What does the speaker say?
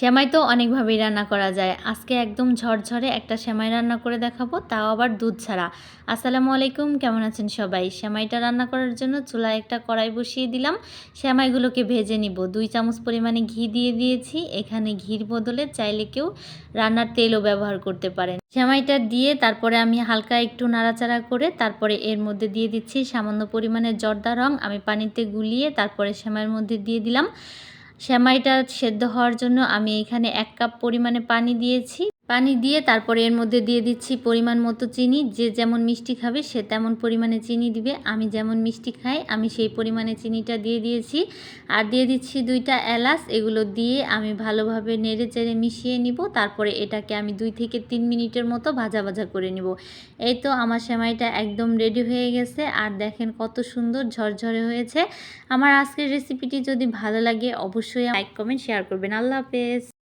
সেমাই তো অনেকভাবেই রান্না করা যায়। আজকে একদম ঝরঝরে একটা সেমাই রান্না করে দেখাবো, তাও আবার দুধ ছাড়া। আসসালামু আলাইকুম, কেমন আছেন সবাই? সেমাইটা রান্না করার জন্য চুলায় একটা কড়াই বসিয়ে দিলাম। সেমাইগুলোকে ভেজে নিব। দুই চামচ পরিমাণে ঘি দিয়ে দিয়েছি। এখানে ঘির বদলে চাইলে কেউ রান্নার তেলও ব্যবহার করতে পারেন। সেমাইটা দিয়ে তারপরে আমি হালকা একটু নাড়াচাড়া করে তারপরে এর মধ্যে দিয়ে দিচ্ছি সামান্য পরিমাণে জর্দা রং। আমি পানিতে গুলিয়ে তারপরে সেমাইয়ের মধ্যে দিয়ে দিলাম। সেমাইটা সেদ্ধ হওয়ার জন্য আমি এখানে এক কাপ পরিমাণে পানি দিয়েছি। পানি দিয়ে তারপরে এর মধ্যে দিয়ে দিচ্ছি পরিমাণ মতো চিনি। যে যেমন মিষ্টি খাবে সে তেমন পরিমাণে চিনি দিবে। আমি যেমন মিষ্টি খাই, আমি সেই পরিমাণে চিনিটা দিয়ে দিয়েছি। আর দিয়ে দিচ্ছি দুইটা এলাচ, এগুলো দিয়ে আমি ভালোভাবে নেড়ে চেড়ে মিশিয়ে নিব। তারপরে এটাকে আমি দুই থেকে তিন মিনিটের মতো ভাজা ভাজা করে নিব। এই তো আমার সেমাইটা একদম রেডি হয়ে গেছে। আর দেখেন কত সুন্দর ঝরঝরে হয়েছে। আমার আজকের রেসিপিটি যদি ভালো লাগে, অবশ্যই লাইক, কমেন্ট শেয়ার করবেন। আল্লাহ হাফেজ।